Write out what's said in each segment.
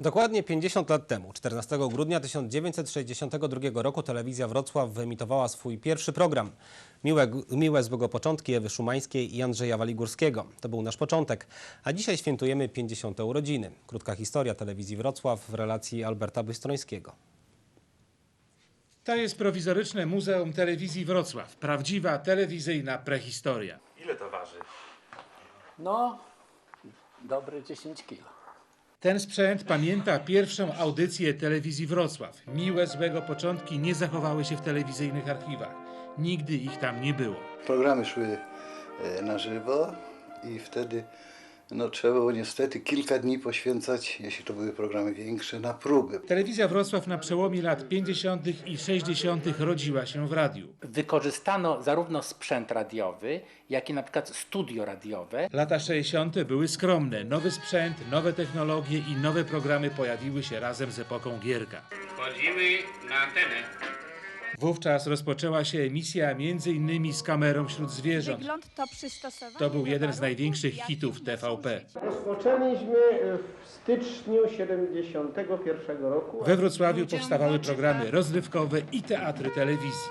Dokładnie 50 lat temu, 14 grudnia 1962 roku telewizja Wrocław wyemitowała swój pierwszy program. Miłe, miłe złego początki Ewy Szumańskiej i Andrzeja Waligórskiego. To był nasz początek, a dzisiaj świętujemy 50. urodziny. Krótka historia telewizji Wrocław w relacji Alberta Bystrońskiego. To jest prowizoryczne Muzeum Telewizji Wrocław. Prawdziwa telewizyjna prehistoria. Ile to waży? No, dobre 10 kilo. Ten sprzęt pamięta pierwszą audycję telewizji Wrocław. Miłe złego początki nie zachowały się w telewizyjnych archiwach. Nigdy ich tam nie było. Programy szły e, na żywo i wtedy no, trzeba było niestety kilka dni poświęcać, jeśli to były programy większe, na próby. Telewizja Wrocław na przełomie lat 50. i 60. rodziła się w radiu. Wykorzystano zarówno sprzęt radiowy, jak i na przykład studio radiowe. Lata 60. były skromne. Nowy sprzęt, nowe technologie i nowe programy pojawiły się razem z epoką Gierka. Wchodzimy na antenę. Wówczas rozpoczęła się emisja m.in. z kamerą wśród zwierząt. Wygląd to przystosowanie To był jeden z największych hitów TVP. Rozpoczęliśmy w styczniu 71 roku. We Wrocławiu powstawały programy rozrywkowe i teatry telewizji.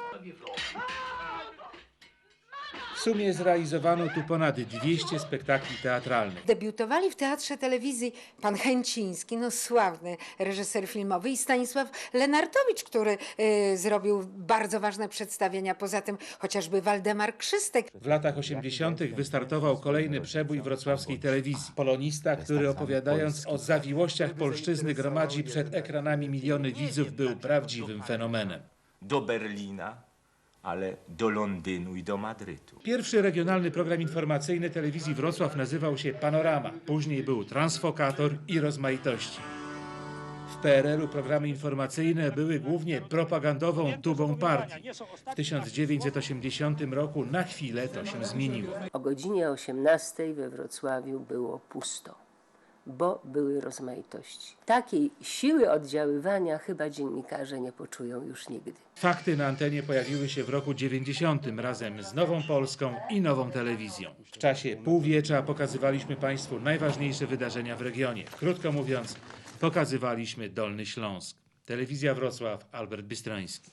W sumie zrealizowano tu ponad 200 spektakli teatralnych. Debiutowali w teatrze telewizji pan Chęciński, no sławny reżyser filmowy i Stanisław Lenartowicz, który y, zrobił bardzo ważne przedstawienia, poza tym chociażby Waldemar Krzystek. W latach 80. wystartował kolejny przebój wrocławskiej telewizji. Polonista, który opowiadając o zawiłościach polszczyzny gromadzi przed ekranami miliony widzów, był prawdziwym fenomenem. Do Berlina, ale do Londynu i do Madrytu. Pierwszy regionalny program informacyjny telewizji Wrocław nazywał się Panorama. Później był Transfokator i Rozmaitości. W PRL-u programy informacyjne były głównie propagandową tubą partii. W 1980 roku na chwilę to się zmieniło. O godzinie 18 we Wrocławiu było pusto, bo były rozmaitości. Takiej siły oddziaływania chyba dziennikarze nie poczują już nigdy. Fakty na antenie pojawiły się w roku 90 razem z Nową Polską i Nową Telewizją. W czasie półwiecza pokazywaliśmy Państwu najważniejsze wydarzenia w regionie. Krótko mówiąc, pokazywaliśmy Dolny Śląsk. Telewizja Wrocław, Albert Bystroński.